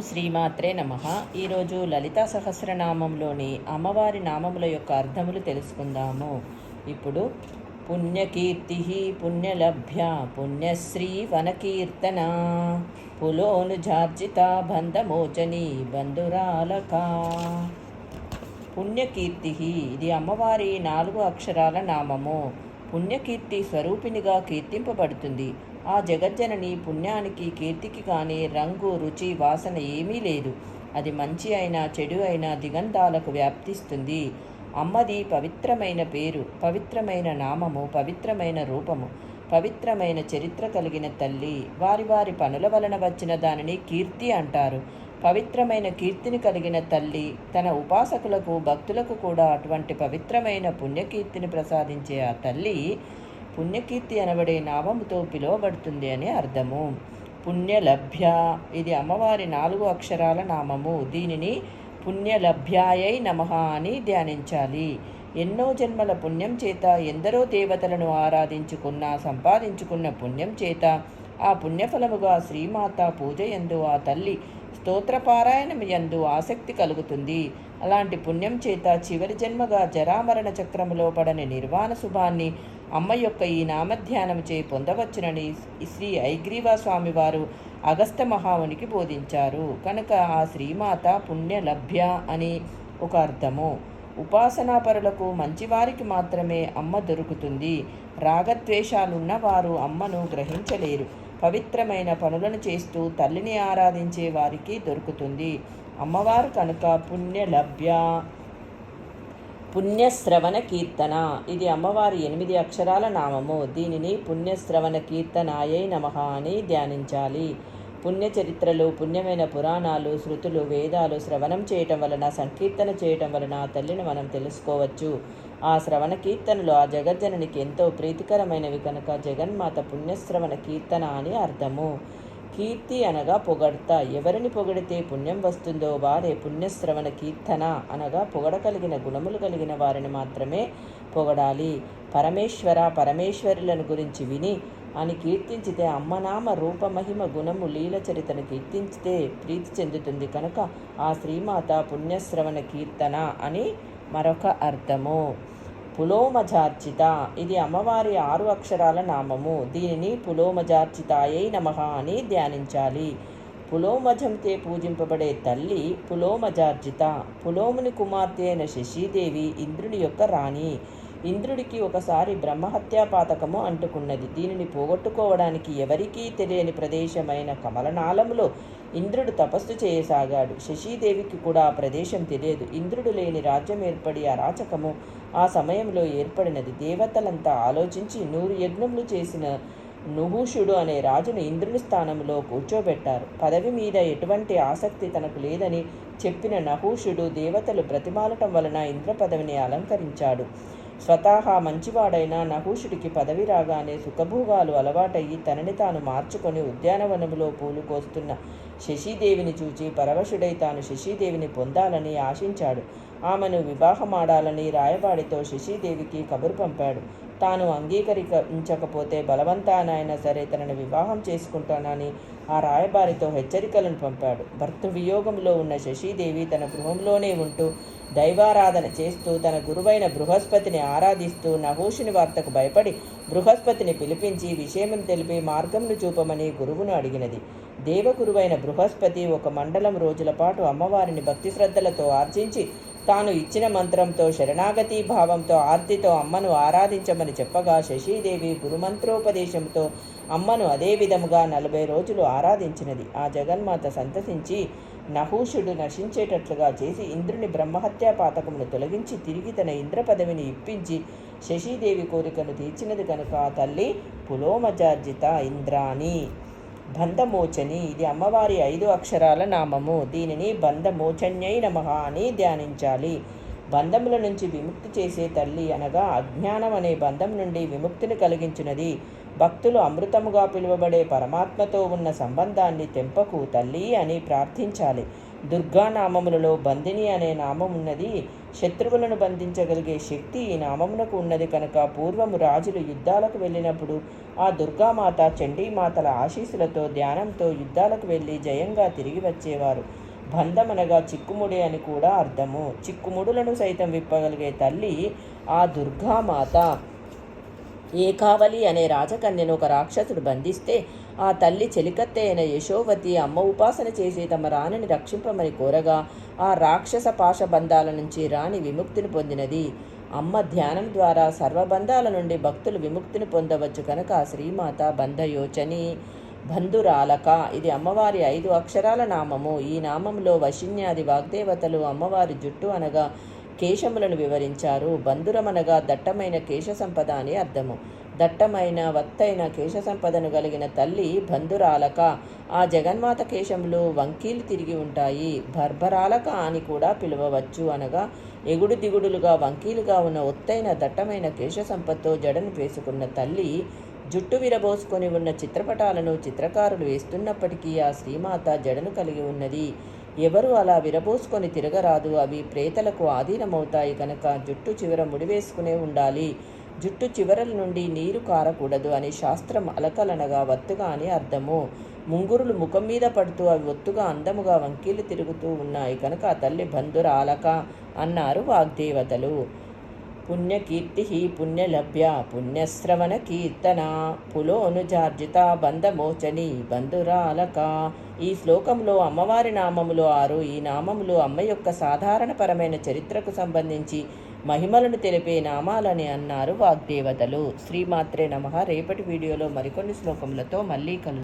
శ్రీమాత్రే నమ. ఈరోజు లలితా సహస్రనామంలోని అమ్మవారి నామముల యొక్క అర్థములు తెలుసుకుందాము. ఇప్పుడు పుణ్యకీర్తి పుణ్యలభ్య పుణ్యశ్రీ వనకీర్తన. పులోను జార్జిత బంధమోచని బంధురాలక. పుణ్యకీర్తి ఇది అమ్మవారి నాలుగు అక్షరాల నామము. పుణ్యకీర్తి స్వరూపినిగా కీర్తింపబడుతుంది. ఆ జగజ్జనని పుణ్యానికి కీర్తికి కానీ రంగు రుచి వాసన ఏమీ లేదు. అది మంచి అయినా చెడు అయినా దిగంతాలకు వ్యాప్తిస్తుంది. అమ్మది పవిత్రమైన పేరు పవిత్రమైన నామము పవిత్రమైన రూపము పవిత్రమైన చరిత్ర కలిగిన తల్లి. వారి వారి పనుల వలన వచ్చిన దానిని కీర్తి అంటారు. పవిత్రమైన కీర్తిని కలిగిన తల్లి తన ఉపాసకులకు భక్తులకు కూడా అటువంటి పవిత్రమైన పుణ్యకీర్తిని ప్రసాదించే ఆ తల్లి పుణ్యకీర్తి అనబడే నామముతో పిలువబడుతుంది అని అర్థము. పుణ్యలభ్య ఇది అమ్మవారి నాలుగు అక్షరాల నామము. దీనిని పుణ్యలభ్యాయై నమ అని ధ్యానించాలి. ఎన్నో జన్మల పుణ్యం చేత ఎందరో దేవతలను ఆరాధించుకున్న సంపాదించుకున్న పుణ్యం చేత ఆ పుణ్యఫలముగా శ్రీమాత పూజ ఎందు ఆ తల్లి స్తోత్రపారాయణం యందు ఆసక్తి కలుగుతుంది. అలాంటి పుణ్యం చేత చివరి జన్మగా జరామరణ చక్రములో పడని నిర్వాణ శుభాన్ని అమ్మ యొక్క ఈ నామధ్యానం చే పొందవచ్చునని శ్రీ ఐగ్రీవ స్వామివారు అగస్త మహామునికి బోధించారు. కనుక ఆ శ్రీమాత పుణ్యలభ్య అని ఒక అర్థము. ఉపాసనాపరులకు మంచివారికి మాత్రమే అమ్మ దొరుకుతుంది. రాగద్వేషాలున్న వారు అమ్మను గ్రహించలేరు. పవిత్రమైన పనులను చేస్తూ తల్లిని ఆరాధించే వారికి దొరుకుతుంది. అమ్మవారు కనుక పుణ్యలభ్య పుణ్యశ్రవణ కీర్తన. ఇది అమ్మవారి ఎనిమిది అక్షరాల నామము. దీనిని పుణ్యశ్రవణ కీర్తనాయై నమ అని ధ్యానించాలి. పుణ్య చరిత్రలు పుణ్యమైన పురాణాలు శృతులు వేదాలు శ్రవణం చేయటం వలన సంకీర్తన చేయటం వలన ఆ తల్లిని మనం తెలుసుకోవచ్చు. ఆ శ్రవణ కీర్తనలు ఆ జగజ్జననికి ఎంతో ప్రీతికరమైనవి కనుక జగన్మాత పుణ్యశ్రవణ కీర్తన అని అర్థము. కీర్తి అనగా పొగడ్త. ఎవరిని పొగిడితే పుణ్యం వస్తుందో వారే పుణ్యశ్రవణ కీర్తన అనగా పొగడగలిగిన గుణములు కలిగిన వారిని మాత్రమే పొగడాలి. పరమేశ్వర పరమేశ్వరులను గురించి విని అని కీర్తించితే అమ్మనామ రూపమహిమ గుణము లీల చరితను కీర్తించితే ప్రీతి చెందుతుంది కనుక ఆ శ్రీమాత పుణ్యశ్రవణ కీర్తన అని మరొక అర్థము. పులోమజార్చిత. ఇది అమ్మవారి ఆరు అక్షరాల నామము. దీనిని పులోమజార్చితాయై నమ అని ధ్యానించాలి. పులోమజంతే పూజింపబడే తల్లి పులోమజార్జిత పులోముని కుమార్తె అయిన శశీదేవి ఇంద్రుని యొక్క రాణి. ఇంద్రుడికి ఒకసారి బ్రహ్మహత్యా పాతకము అంటుకున్నది. దీనిని పోగొట్టుకోవడానికి ఎవరికీ తెలియని ప్రదేశమైన కమలనాళములో ఇంద్రుడు తపస్సు చేయసాగాడు. శశీదేవికి కూడా ఆ ప్రదేశం తెలియదు. ఇంద్రుడు లేని రాజ్యం ఏర్పడి అరాచకము ఆ సమయంలో ఏర్పడినది. దేవతలంతా ఆలోచించి నూరు యజ్ఞములు చేసిన నుహూషుడు అనే రాజును ఇంద్రుని స్థానంలో కూర్చోబెట్టారు. పదవి మీద ఎటువంటి ఆసక్తి తనకు లేదని చెప్పిన నహూషుడు దేవతలు బ్రతిమాలటం వలన ఇంద్ర పదవిని అలంకరించాడు. స్వతహా మంచివాడైన నహూషుడికి పదవి రాగానే సుఖభోగాలు అలవాటయ్యి తనని తాను మార్చుకొని ఉద్యానవనంలో పూలు కోస్తున్న శశీదేవిని చూచి పరవశుడై తాను శశీదేవిని పొందాలని ఆశించాడు. ఆమెను వివాహమాడాలని రాయబాడితో శశీదేవికి కబురు పంపాడు. తాను అంగీకరించకపోతే బలవంతానైనా సరే తనను వివాహం చేసుకుంటానని ఆ రాయబారితో హెచ్చరికలను పంపాడు. భర్త వియోగంలో ఉన్న శశీదేవి తన గృహంలోనే ఉంటూ దైవారాధన చేస్తూ తన గురువైన బృహస్పతిని ఆరాధిస్తూ నహూషుని వార్తకు భయపడి బృహస్పతిని పిలిపించి విషయం తెలిపి మార్గంను చూపమని గురువును అడిగినది. దేవగురువైన బృహస్పతి ఒక మండలం రోజుల పాటు అమ్మవారిని భక్తి శ్రద్ధలతో ఆర్జించి తాను ఇచ్చిన మంత్రంతో శరణాగతి భావంతో ఆర్తితో అమ్మను ఆరాధించమని చెప్పగా శశీదేవి గురుమంత్రోపదేశంతో అమ్మను అదే విధముగా నలభై రోజులు ఆరాధించినది. ఆ జగన్మాత సంతసించి నహూషుడు నశించేటట్లుగా చేసి ఇంద్రుని బ్రహ్మహత్యా పాతకమును తొలగించి తిరిగి తన ఇంద్ర పదవిని ఇప్పించి శశీదేవి కోరికను తీర్చినది కనుక తల్లి పులోమజార్జిత ఇంద్రాణి. బంధమోచని. ఇది అమ్మవారి ఐదు అక్షరాల నామము. దీనిని బంధమోచన్యై నమ అని ధ్యానించాలి. బంధముల నుంచి విముక్తి చేసే తల్లి అనగా అజ్ఞానం అనే బంధం నుండి విముక్తిని కలిగించినది. భక్తులు అమృతముగా పిలువబడే పరమాత్మతో ఉన్న సంబంధాన్ని తెంపకు తల్లి అని ప్రార్థించాలి. దుర్గా నామములలో అనే నామం ఉన్నది. శత్రువులను బంధించగలిగే శక్తి ఈ నామమునకు ఉన్నది కనుక పూర్వము రాజులు యుద్ధాలకు వెళ్ళినప్పుడు ఆ దుర్గామాత చండీమాతల ఆశీస్సులతో ధ్యానంతో యుద్ధాలకు వెళ్ళి జయంగా తిరిగి వచ్చేవారు. బంధమనగా చిక్కుముడి అని కూడా అర్థము. చిక్కుముడులను సైతం విప్పగలిగే తల్లి ఆ దుర్గామాత. ఏకావలి అనే రాజకన్యను ఒక రాక్షసుడు బంధిస్తే ఆ తల్లి చెలికత్తె అయిన యశోవతి అమ్మ ఉపాసన చేసి తమ రాణిని రక్షింపమని కోరగా ఆ రాక్షస పాశబంధాల నుంచి రాణి విముక్తిని పొందినది. అమ్మ ధ్యానం ద్వారా సర్వబంధాల నుండి భక్తులు విముక్తిని పొందవచ్చు కనుక శ్రీమాత బంధయోచని. బంధురాలక ఇది అమ్మవారి ఐదు అక్షరాల నామము. ఈ నామంలో వశిన్యాది వాగ్దేవతలు అమ్మవారి జుట్టు అనగా కేశములను వివరించారు. బంధురమనగా దట్టమైన కేశ సంపద అని అర్థము. దట్టమైన వత్తైన కేశ సంపదను కలిగిన తల్లి బంధురాలక. ఆ జగన్మాత కేశంలో వంకీలు తిరిగి ఉంటాయి. భర్భరాలక అని కూడా పిలవవచ్చు అనగా ఎగుడు దిగుడులుగా వంకీలుగా ఉన్న ఒత్తైన దట్టమైన కేశ సంపదతో జడను వేసుకున్న తల్లి జుట్టు విరబోసుకొని ఉన్న చిత్రపటాలను చిత్రకారులు వేస్తున్నప్పటికీ ఆ శ్రీమాత జడను కలిగి ఉన్నది. ఎవరు అలా విరబోసుకొని తిరగరాదు. అవి ప్రేతలకు ఆధీనమవుతాయి కనుక జుట్టు చివర ముడివేసుకునే ఉండాలి. జుట్టు చివరల నుండి నీరు కారకూడదు అని శాస్త్రం అలకలనగా వత్తుగా అని అర్థము. ముంగురులు ముఖం మీద పడుతూ అవి ఒత్తుగా అందముగా వంకీలు తిరుగుతూ ఉన్నాయి. కనుక ఆ తల్లి బంధుర ఆలక అన్నారు వాగ్దేవతలు. పుణ్యకీర్తి పుణ్యలభ్య పుణ్యశ్రవణ కీర్తన పులోనుజార్జిత బంధమోచని బంధురాలక. ఈ శ్లోకంలో అమ్మవారి నామములు ఆరు. ఈ నామములు అమ్మ యొక్క సాధారణపరమైన చరిత్రకు సంబంధించి మహిమలను తెలిపే నామాలని అన్నారు వాగ్దేవతలు. శ్రీమాత్రే నమ. రేపటి వీడియోలో మరికొన్ని శ్లోకములతో మళ్ళీ కలు